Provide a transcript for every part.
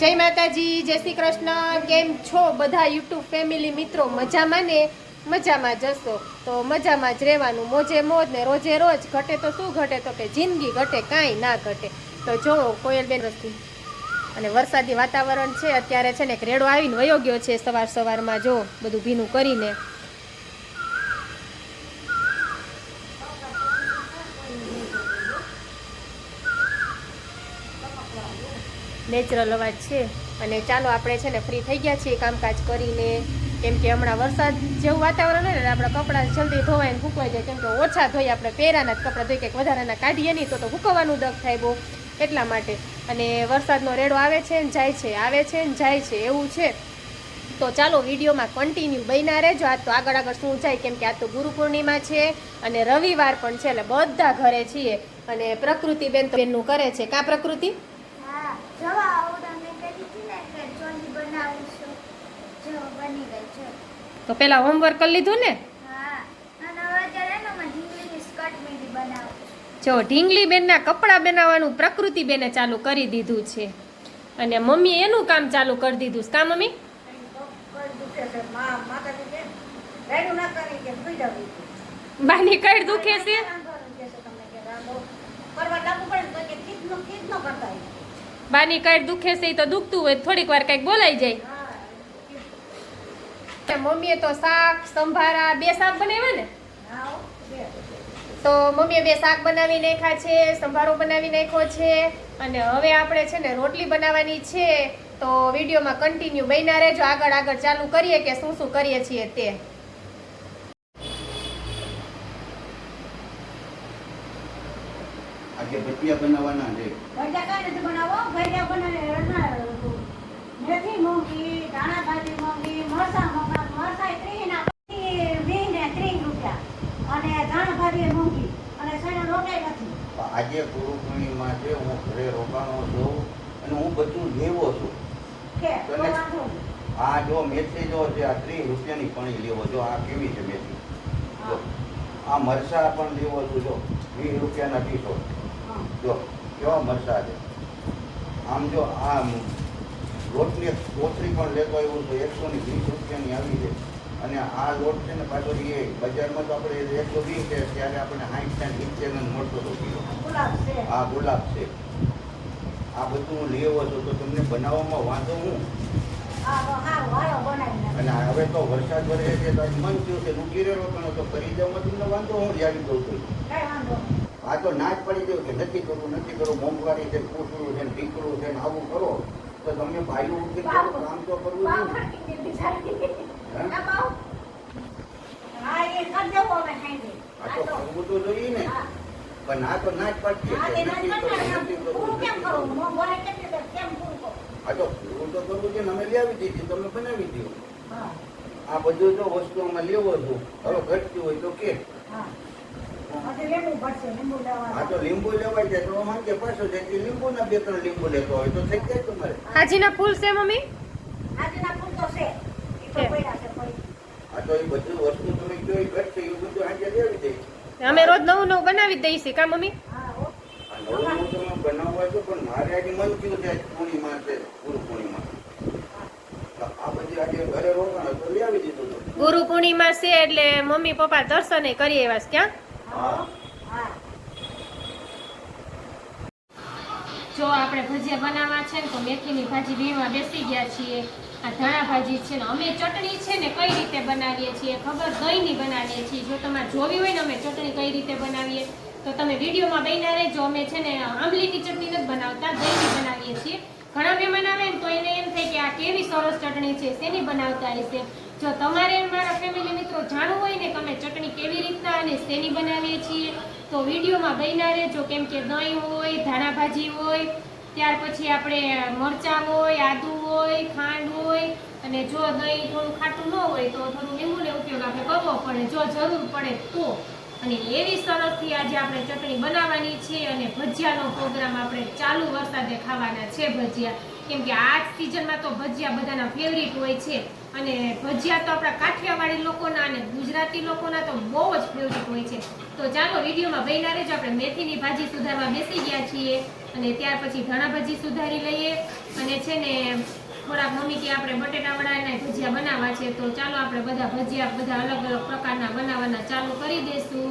જય માતાજી, જય શ્રી કૃષ્ણ. કેમ છો બધા યુટ્યુબ ફેમિલી મિત્રો? મજામાં ને? મજામાં જશો તો મજામાં જ રહેવાનું. મોજે મોજ ને રોજે રોજ ઘટે તો શું ઘટે તો કે જિંદગી ઘટે, કાંઈ ના ઘટે. તો જોવો કોયલબેન રસ્તી. અને વરસાદી વાતાવરણ છે, અત્યારે છે ને એક રેડો આવીને વયો ગયો છે સવાર સવારમાં, જો, બધું ભીનું કરીને. નેચરલ અવાજ છે. અને ચાલો આપણે છે ને ફ્રી થઈ ગયા છીએ કામકાજ કરીને. કેમ કે હમણાં વરસાદ જેવું વાતાવરણ હોય ને આપણા કપડાં જલ્દી ધોવાય ને ફૂકવાઈ જાય. કેમ કે ઓછા ધોઈ આપણે પહેરાના જ કપડાં ધોઈ કંઈક વધારાના કાઢીએ નહીં તો તો ફૂકવવાનું દગ થાય બહુ. એટલા માટે. અને વરસાદનો રેડો આવે છે ને જાય છે, આવે છે ને જાય છે, એવું છે. તો ચાલો વિડીયોમાં કન્ટિન્યુ બન્યા રહેજો. આજ તો આગળ આગળ શું જાય, કેમ કે આજ તો ગુરુ પૂર્ણિમા છે અને રવિવાર પણ છે, એટલે બધા ઘરે છીએ. અને પ્રકૃતિ બેન તો બેનનું કરે છે. કા પ્રકૃતિ? જવા આવડા મેં કરી હતી ને કે ચોલી બનાવું છું જો બની ગઈ છે તો પેલા હોમવર્ક કરી લીધું ને? હા અને હવે અત્યારે એનો મેં ઢીંગલીની સ્કર્ટ મેંદી બનાવું જો ઢીંગલી બેનના કપડાં બનાવવાનું પ્રકૃતિ બેને ચાલુ કરી દીધું છે. અને મમ્મી એનું કામ ચાલુ કરી દીધું છે. કા મમ્મી? બાની કઈ દુખે છે? બાની કઈ દુખે છે તો દુખતું હોય, થોડીક વાર કંઈક બોલાઈ જાય. મમ્મીએ તો શાક, સંભારા, બે શાક બનાવ્યા ને? તો મમ્મીએ બે શાક બનાવી નાખ્યા છે, સંભારો બનાવી નાખ્યો છે, અને હવે આપણે છે ને રોટલી બનાવવાની છે, તો વિડીયોમાં કન્ટિન્યુ બન્યા રહેજો. આગળ આગળ ચાલુ કરીએ કે શું શું કરીએ છીએ તે? આજે ભજીયા બનાવવાના છે. ભજીયા કાંઈ નથી બનાવો? ભજીયા બનાવે મેથી મોંઘી ધાણા ભાજી મોંઘી મરચાં મોંઘા મરચાં ત્રીસના વીસ ને ત્રીસ રૂપિયા. અને ધાણા ભાજી મોંઘી. અને સૈના રોટાઈ નથી. આજે ગુરુ પૂર્ણિમા છે હું ઘરે રોકાણો છું અને હું બધું લેવો છું. કે. આ જો મેથી જો છે આ ત્રીસ રૂપિયાની પણી લેવો જો આ કેવી છે મેથી? આ મરસા પણ લેવો છું જો વીસ રૂપિયાના પીસો. જો કેવા મરસા છે? આમ જો આ લોટની કોથળી પણ લેતો આવ્યો તો એકસો ને વીસ રૂપિયાની આવી છે. અને આ લોટ છે ને પાછો એ બજારમાં તો આપણે એકસો વીસ છે ત્યારે આપણે સાઠ સાઠ ઇન્ચેન મળતો હતો કિલો. આ ગુલાબ છે. આ બધું હું લેવો છું તો તમને બનાવવામાં વાંધો હું? અને હવે તો વરસાદ વરે છે તો મન થયું છે હું ગીરે પણ તો કરી જાઉં તમને વાંધો હું જાણી દઉં છું. આ તો ના જ પડી ગયું કે નથી કરવું નથી કરવું. મોંઘવારી છે પૂછવું છે દીકરું છે ને આવું કરો તો તમે ભાઈઓ ઉઠી કરો કામ તો કરવું જોઈએ. ના. પણ આ તો ના જ પડતી? આ તો પૂરું તો કરવું છે અમે લઈ આવી દીધી તમે બનાવી દો આ બધું જો વસ્તુ અમે લેવો છું. હવે ઘટતી હોય તો કે. હાજીના ફૂલ છે મમ્મી આજના ફૂલ તો છે. ઈ તો છે. પડ્યા છે, પડી. આ તો એ બધું વસ્તુ તમે જો એ ઘટશે એવું બધું આજે લેવી જાય અમે રોજ નવું નવું બનાવી દઈએ છીએ કા મમ્મી હા, હો. આ નવું નવું તમે બનાવવા છો પણ મારે આજે મન થયું છે પૂર્ણિમા છે ગુરુ પૂર્ણિમા આ બધી આજે ઘરે રોકાણ તો લઈ દીધું ગુરુ પૂર્ણિમા છે એટલે મમ્મી પપ્પા દર્શને કરી એવા ક્યાં. જો આપણે ભજીયા બનાવવા છે ને, તો મેથીની ભાજી વીણવા બેસી ગયા છીએ. આ ધાણા ભાજી છે ને, અમે ચટણી છે ને કઈ રીતે બનાવીએ છીએ ખબર? દહીંની બનાવીએ છીએ. જો તમારે જોવી હોય ને, અમે ચટણી કઈ રીતે બનાવીએ? તો તમે વિડીયોમાં બન્યા રહેજો. અમે છે ને, આંબલીની ચટણી નથી બનાવતા, દહીંની બનાવીએ છીએ. ઘણા મહેમાન આવે ને, તો એને એમ થાય કે આ કેવી સરસ ચટણી છે, શેની બનાવતા હશે? જો તમારે મારા ફેમિલી મિત્રો જાણવું હોય ને અમે ચટણી કેવી રીતના અને શેની બનાવીએ છીએ, તો વિડીયોમાં બન્યા રહેજો. કેમ કે દહીં હોય, ધાણા ભાજી હોય, ત્યાર પછી આપણે મરચાં હોય, આદુ હોય, ખાંડ હોય, અને જો દહીં થોડું ખાટું ન હોય તો થોડું લીંબુને ઉપયોગ આપણે કરવો પડે. જો જરૂર પડે તો. અને એવી સરસથી આજે આપણે ચટણી બનાવવાની છે અને ભજીયાનો પ્રોગ્રામ આપણે ચાલુ વરસાદે ખાવાના છે ભજીયા. કેમ કે આ સિઝનમાં તો ભજીયા બધાના ફેવરિટ હોય છે. અને ભજીયા તો આપણા કાઠિયાવાડી લોકોના અને ગુજરાતી લોકોના તો બહુ જ ફેવરિટ હોય છે. તો ચાલો વિડીયોમાં બન્યા રહેજો. આપણે મેથીની ભાજી સુધારવા બેસી ગયા છીએ અને ત્યાર પછી ધાણા ભાજી સુધારી લઈએ. અને અને છે ને થોડાક મમ્મી કે આપણે બટેટા વડાના ભજીયા બનાવવા છે. તો ચાલો આપણે બધા ભજીયા બધા અલગ અલગ પ્રકારના બનાવવાના ચાલુ કરી દઈશું.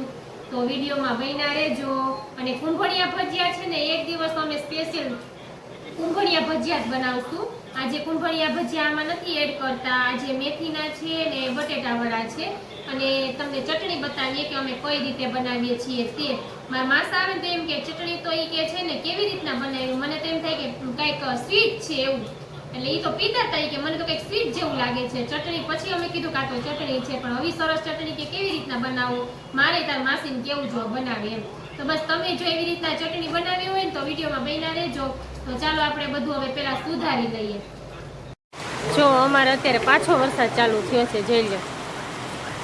તો વિડીયોમાં બન્યા રહેજો. અને કુંભણિયા ભજીયા છે ને એક દિવસ અમે સ્પેશિયલ કુંભળિયા ભજીયા જ બનાવશું. આજે કુંભળિયા ભજીયા આમાં નથી એડ કરતા. આજે મેથીના છે ને બટેટાવાળા છે. અને તમને ચટણી બતાવીએ કે અમે કઈ રીતે બનાવીએ છીએ તે. મારા માસા આવે તો એમ કે ચટણી તો એ કે છે ને કેવી રીતના બનાવ્યું મને તો એમ થાય કે કંઈક સ્વીટ છે એવું. એટલે એ તો પીતા હતા કે મને તો કંઈક સ્વીટ જેવું લાગે છે. ચટણી પછી અમે કીધું કાં તો ચટણી છે, પણ હવે સરસ ચટણી કે કેવી રીતના બનાવો મારે તાર માસીને કેવું જો બનાવે એમ. તો બસ તમે જો એવી રીતના ચટણી બનાવી હોય ને તો વિડીયોમાં બન્યા રહેજો. તો ચાલો આપણે બધું હવે પહેલા સુધારી લઈએ. જો અમારે અત્યારે પાછો વરસાદ ચાલુ થયો છે, જોઈ લો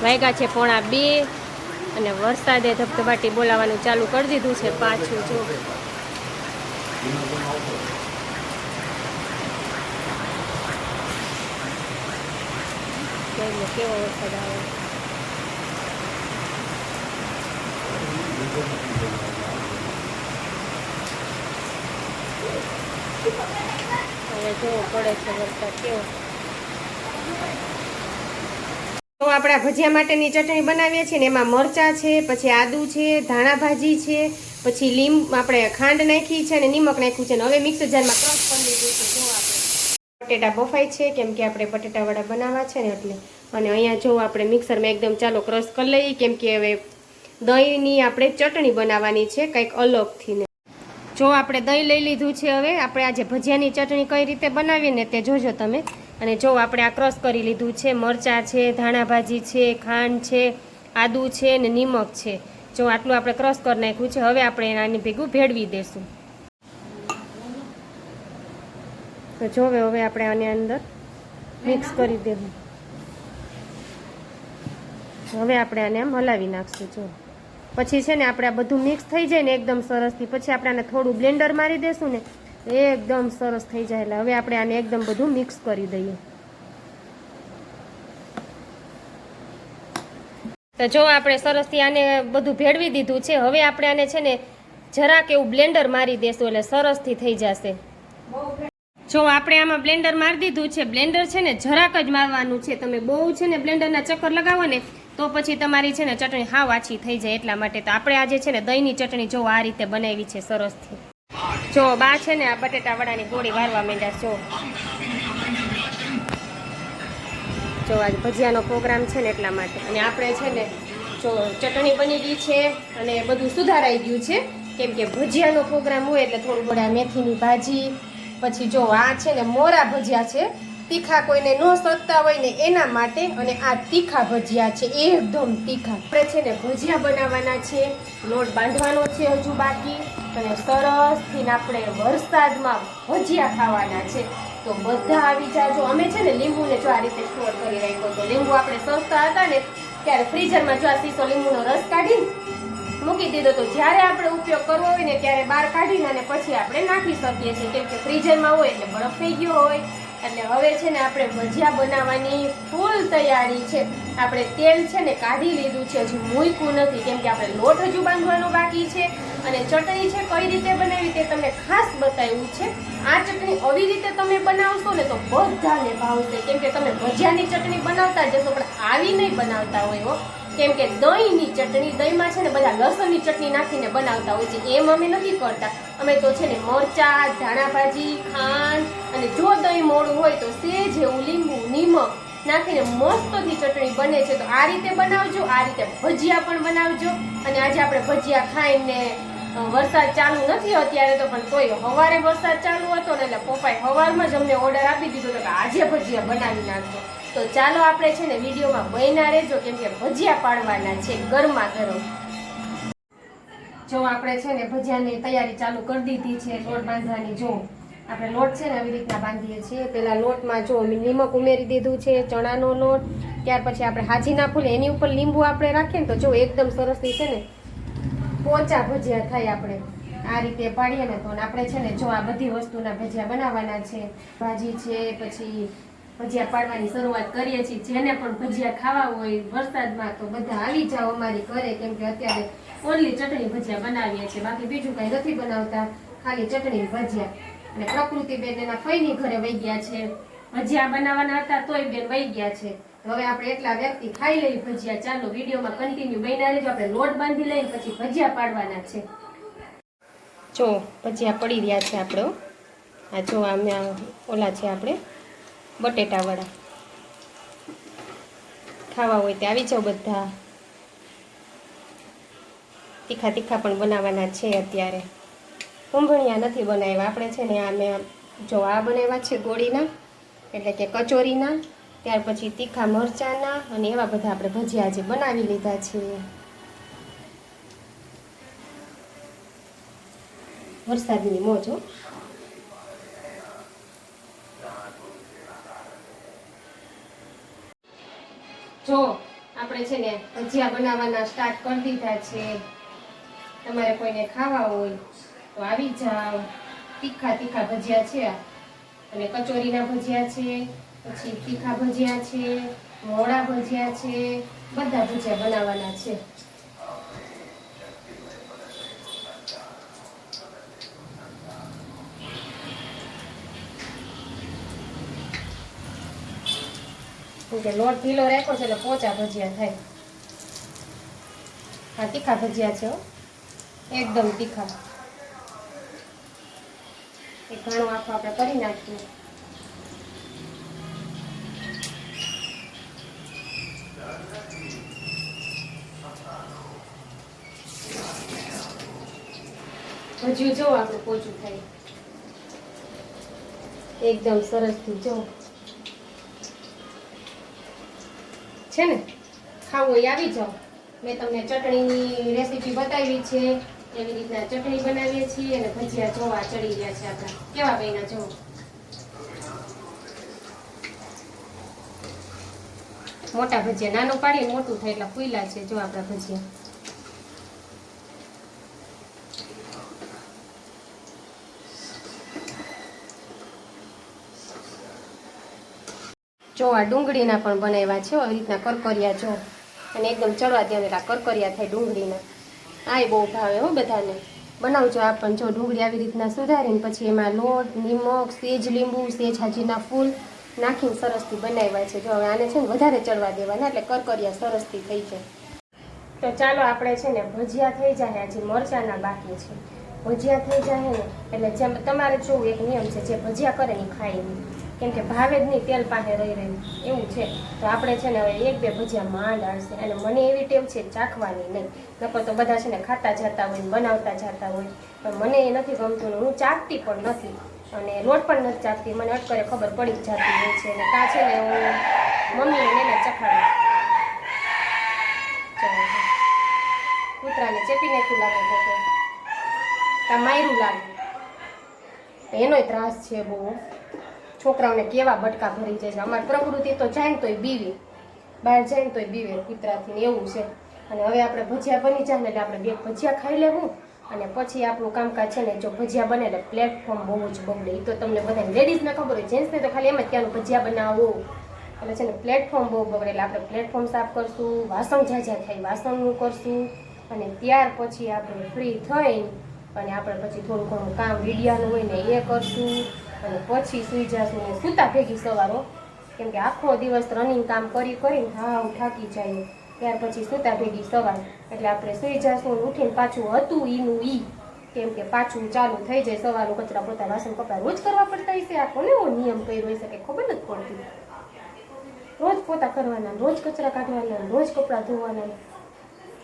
વાગ્યા છે પોણા બે અને વરસાદે ધબધબાટી બોલાવાનું ચાલુ કરી દીધું છે પાછું, જો. કેવો વરસાદ આવે. હવે જોવો પડે છે વરસાદ કેવો. તો આપણા ભજીયા માટેની ચટણી બનાવીએ છીએ ને એમાં મરચાં છે, પછી આદુ છે, ધાણા ભાજી છે, પછી લીંબ આપણે ખાંડ નાખી છે અને નિમક નાખ્યું છે અને હવે મિક્સર જારમાં ક્રશ કરી લીધું છે. જો આપણે બટેટા બફાય છે, કેમ કે આપણે બટેટાવાળા બનાવવા છે ને એટલે. અને અહીંયા જો આપણે મિક્સરમાં એકદમ ચાલો ક્રશ કરી લઈએ, કેમ કે હવે દહીંની આપણે ચટણી બનાવવાની છે, કંઈક અલગથી ને. જો આપણે દહીં લઈ લીધું છે હવે, આપણે આજે ભજીયાની ચટણી કઈ રીતે બનાવીએ ને તે જોજો તમે. અને જો આપણે આ ક્રશ કરી લીધું છે, મરચાં છે ધાણાભાજી છે, ખાંડ છે, આદુ છે ને નિમક છે. જો આટલું આપણે ક્રશ કરી નાખ્યું છે, હવે આપણે આની ભેગું ભેળવી દઈશું તો જોવે હવે આપણે આની અંદર મિક્સ કરી દેવું. હવે આપણે આને આમ હલાવી નાખશું, જો. પછી છે ને આપણે આ બધું મિક્સ થઈ જાય ને એકદમ સરસથી પછી આપણે આને થોડું બ્લેન્ડર મારી દેશું ને એકદમ સરસ થઈ જાય. એટલે હવે આપણે આને એકદમ બધું મિક્સ કરી દઈએ. તો જો આપણે સરસથી આને બધું ભેળવી દીધું છે, હવે આપણે આને છે ને જરાક એવું બ્લેન્ડર મારી દેશું, એટલે સરસથી થઈ જશે. જો આપણે આમાં બ્લેન્ડર મારી દીધું છે બ્લેન્ડર છે ને જરાક જ મારવાનું છે. તમે બહુ છે ને બ્લેન્ડરના ચક્કર લગાવો ને તો પછી તમારી છે ને ચટણી હાવ આછી થઈ જાય એટલા માટે તો આપણે આજે છે ને દહીંની ચટણી જો આ રીતે બનાવી છે સરસથી જો બા છે ને આ બટેટા વડાની ગોળી વારવા માંડ્યા જો. જો આજ ભજીયાનો પ્રોગ્રામ છે ને એટલા માટે. અને આપણે છે ને જો ચટણી બની ગઈ છે અને બધું સુધારાઈ ગયું છે. કેમ કે ભજીયાનો પ્રોગ્રામ હોય એટલે થોડું બધા મેથીની ભાજી, પછી જો આ છે ને મોરા ભજીયા છે તીખા કોઈને ન શકતા હોય ને એના માટે અને આ તીખા ભજીયા છે, એકદમ તીખા. આપણે છે ને ભજીયા બનાવવાના છે, લોટ બાંધવાનો છે હજુ બાકી અને સરસથી ને આપણે વરસાદમાં ભજીયા ખાવાના છે. તો બધા આવી જાજો. અમે છે ને લીંબુને જો આ રીતે સ્ટોર કરી રાખ્યો તો લીંબુ આપણે સસ્તા હતા ને ત્યારે ફ્રીઝરમાં જો આ સીસો લીંબુનો રસ કાઢી મૂકી દીધો તો જ્યારે આપણે ઉપયોગ કરવો હોય ને ત્યારે બહાર કાઢીને અને પછી આપણે નાખી શકીએ છીએ. કેમ કે ફ્રીઝરમાં હોય એટલે બરફ થઈ ગયો હોય. એટલે હવે છે ને આપણે ભજીયા બનાવવાની ફૂલ તૈયારી છે. આપણે તેલ છે ને કાઢી લીધું છે, હજુ મૂક્યું નથી, કેમ કે આપણે લોટ હજુ બાંધવાનો બાકી છે. અને ચટણી છે કઈ રીતે બનાવી તે તમને ખાસ બતાવ્યું છે. આ ચટણી આવી રીતે તમે બનાવશો ને તો બધાને ભાવશે. કેમ કે તમે ભજીયાની ચટણી બનાવતા જશો પણ આવી નહીં બનાવતા હોય હો. કેમ કે દહીંની ચટણી, દહીંમાં છે ને બધા લસણની ચટણી નાખીને બનાવતા હોય છે. એમ અમે નથી કરતા. અમે તો છે ને મરચાં ધાણા ભાજી ખાંડ અને જો દહીં મોડું હોય તો સેજ એવું લીંબુ નિમક નાખીને મસ્તથી ચટણી બને છે. તો આ રીતે બનાવજો, આ રીતે ભજીયા પણ બનાવજો. અને આજે આપણે ભજીયા ખાઈને વરસાદ ચાલુ નથી અત્યારે તો, પણ તોય સવારે વરસાદ ચાલુ હતો ને એટલે પપ્પાએ સવારમાં જ અમને ઓર્ડર આપી દીધો હતો કે આજે ભજીયા બનાવી નાખજો. તો ચાલો આપણે છે ને વિડીયોમાં બન્યા રહેજો, કેમ કે ભજીયા પાડવાના છે ગરમા ગરમ. જો આપણે છે ને ભજીયાની તૈયારી ચાલુ કરી દીધી છે, લોટ બાંધવાની. જો આપણે લોટ છે ને આવી રીતના બાંધીએ છીએ. પેલા લોટમાં જો નિમક ઉમેરી દીધું છે, ચણાનો લોટ. ત્યાર પછી આપણે હાજીના ફૂલ, એની ઉપર લીંબુ આપણે રાખીએ ને તો જો એકદમ સરસથી છે ને પોચા ભજીયા થાય આપણે. આ રીતે પાડીએ ને તો આપણે છે ને જો આ બધી વસ્તુના ભજીયા બનાવવાના છે. ભાજી છે, પછી ભજીયા પાડવાની શરૂઆત કરીએ છીએ. જેને પણ ભજીયા ખાવા હોય વરસાદમાં તો બધા આવી જાઓ અમારી ઘરે, કેમ કે અત્યારે ઓનલી ચટણી ભજીયા બનાવીએ છીએ. બાકી બીજું કંઈ નથી બનાવતા. ખાલી ચટણી ભજીયા. અને પ્રકૃતિબેન એના ફઈની ઘરે વહી ગયા છે. ભજીયા બનાવવાના હતા તોય બેન વહી ગયા છે. હવે આપણે એટલા વ્યક્તિ ખાઈ લઈએ ભજીયા. ચાલો વિડીયોમાં કન્ટિન્યુ બન્યા રહેજો. આપણે લોટ બાંધી લઈને પછી ભજીયા પાડવાના છે. જો, ભજીયા પડી રહ્યા છે આપણે આ જો, આમ ઓલા છે આપણે બટેટાવાળા. ખાવા હોય તે આવી જાઓ બધા. તીખા તીખા પણ બનાવવાના છે અત્યારે. કુંભણિયા નથી બનાવ્યા. આપણે છે ને આ મેં જો આ બનાવ્યા છે ગોળીના, એટલે કે કચોરીના, ત્યાર પછી તીખા મરચાંના અને એવા બધા આપણે ભજીયા જે બનાવી લીધા છે. વરસાદની મોજો જો, આપણે છે ને ભજીયા બનાવવાના સ્ટાર્ટ કરી દીધા છે. તમારે કોઈને ખાવા હોય તો આવી જાઓ તીખા તીખા ભજીયા છે અને કચોરીના ભજીયા છે, પછી તીખા ભજીયા છે, મોડા ભજીયા છે, બધા ભજીયા બનાવવાના છે. લોટ ઢીલો રાખ્યો છે એટલે પોચા ભજીયા થાય. હા તીખા ભજીયા છે હો. એકદમ તીખા એ ઘણું આખું આપણે કરી નાખીએ. હજુ જો આપણું પોચું થાય. એકદમ સરસથી જો. છે ને? ખાવું આવી જાઓ. મેં તમને ચટણીની રેસીપી બતાવી છે. એવી રીતના ચટણી બનાવીએ છીએ અને ભજીયા જોવા ચડી ગયા છે આપણા. કેવા બહેના જો? મોટા ભજીયા, નાનું પાડી મોટું થાય એટલે ફૂલા છે જો આપણા ભજીયા. જો આ ડુંગળીના પણ બનાવ્યા છે આવી રીતના કરકરિયા જો. અને એકદમ ચડવા દેવેલા કરકરિયા થાય ડુંગળીના. આ બહુ ભાવે હો બધાને. બનાવજો આ પણ જો ડુંગળી આવી રીતના સુધારીને પછી એમાં લોટ, નિમક, સેજ લીંબુ, સેજ હાજીના ફૂલ નાખીને સરસથી બનાવ્યા છે. જો હવે આને છે ને વધારે ચડવા દેવાના એટલે કરકરિયા સરસથી થઈ જાય. તો ચાલો આપણે છે ને ભજીયા થઈ જાય હજી મરચાના બાકી છે. ભજીયા થઈ જાય ને એટલે જેમ તમારે જોવું એક નિયમ છે, જે ભજીયા કરે એ ખાય નહીં કેમ કે ભાવે જ નહીં, તેલ પાસે રહી રહ્યું એવું છે. તો આપણે છે ને હવે એક બે ભજીયા માંડ આવશે અને મને એવી ટેવ છે ચાખવાની નહીં. નકર તો બધા છે ને ખાતા જતા હોય બનાવતા જતા હોય. પણ મને એ નથી ગમતું હું ચાખતી પણ નથી. અને રોડ પણ નથી ચાખતી. મને અટકરે ખબર પડી જ જતી હોય છે. અને કા છે ને હું મમ્મીને એને ચખાડું. કૂતરાને ચેપી નાખ્યું લાગે તા. માયરું લાગે. એનોય ત્રાસ છે બહુ. છોકરાઓને કેવા બટકા ભરી જાય છે. અમારી પ્રકૃતિ તો જાય ને તોય બીવે. બહાર જાય ને તોય બીવે. કૂતરાથી ને એવું છે. અને હવે આપણે ભજીયા બની જાય ને એટલે આપણે બે ભજીયા ખાઈ લેવું. અને પછી આપણું કામકાજ છે ને જો ભજીયા બને એટલે પ્લેટફોર્મ બહુ જ બગડે. એ તો તમને બધાને લેડીઝને ખબર હોય જેન્ટ્સને તો ખાલી એમ જ ત્યાંનું ભજીયા બનાવો. એટલે છે ને પ્લેટફોર્મ બહુ બગડે એટલે આપણે પ્લેટફોર્મ સાફ કરશું, વાસણ જ્યાં જ્યાં થાય વાસણનું કરશું. અને ત્યાર પછી આપણે ફ્રી થઈ અને આપણે પછી થોડું ઘણું કામ વિડિયાનું હોય ને એ કરશું. અને પછી સુઈ જશું ને સૂતા ભેગી સવારો, કેમ કે આખો દિવસ રનિંગ કામ કરી કરીને હાવ થાકી જાય. ત્યાર પછી સૂતા ભેગી સવાર. એટલે આપણે સુઈ જશું ઉઠીને પાછું હતું ઈનું ઈ, કેમ કે પાછું ચાલુ થઈ જાય સવારનું કચરા પોતા વાસણ કપડા રોજ કરવા પડતા હશે આ કોને એવો નિયમ કર્યો હશે કે ખબર નથી પડતી. રોજ પોતા કરવાના, રોજ કચરા કાઢવાના, રોજ કપડાં ધોવાના.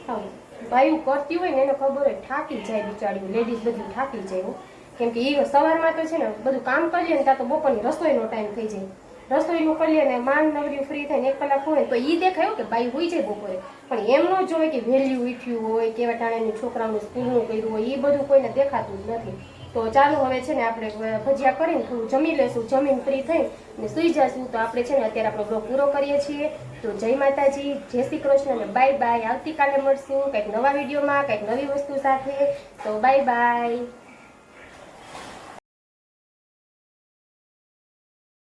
હા ભાઈ કરતી હોય ને એને ખબર હોય, થાકી જાય બિચારીઓ લેડીઝ બધી થાકી જાય. કેમ કે એ સવારમાં તો છે ને બધું કામ કરીએ ને ત્યાં તો બપોરની રસોઈનો ટાઈમ થઈ જાય. રસોઈનું કરીએ ને માંડ નવરી ફ્રી થઈને એક કલાક હોય તો એ દેખાય કે બાઈ હોઈ જાય બપોરે. પણ એમ ન જોવે કે વહેલી ઉઠ્યું હોય, કેવા ટાણેની છોકરાઓનું સ્કૂલનું કર્યું હોય એ બધું કોઈને દેખાતું જ નથી. તો ચાલો હવે છે ને આપણે ભજીયા કરીને થોડું જમી લેશું જમીન ફ્રી થઈ ને સુઈ જશું. તો આપણે છે ને અત્યારે આપણો બ્લોગ પૂરો કરીએ છીએ. તો જય માતાજી, જય શ્રી કૃષ્ણ અને બાય બાય આવતીકાલે મળશું. કંઈક નવા વિડીયોમાં કંઈક નવી વસ્તુ સાથે. તો બાય બાય